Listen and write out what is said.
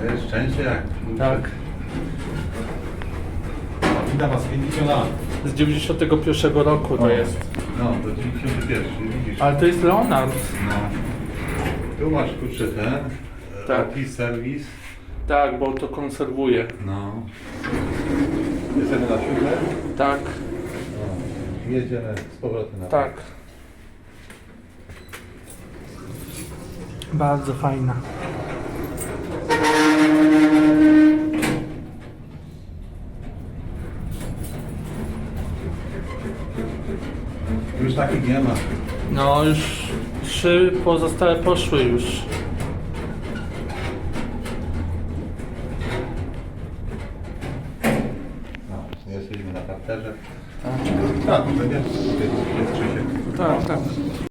To jest. Tak. Witam Was 50 lat. Z 91 roku to jest. No, to 91, widzisz. Ale to jest Leonard. No. Tu masz kurczę ten. Tak. Opis, serwis. Tak, bo to konserwuje. No. Jesteśmy na siódmym. Tak, no. Jedziemy z powrotem na tak. Bardzo fajna. Już takich nie ma. No już trzy pozostałe poszły już. No, jesteśmy na parterze. Tak, Tak, to nie jest, jest Krzysiek. tak. tak.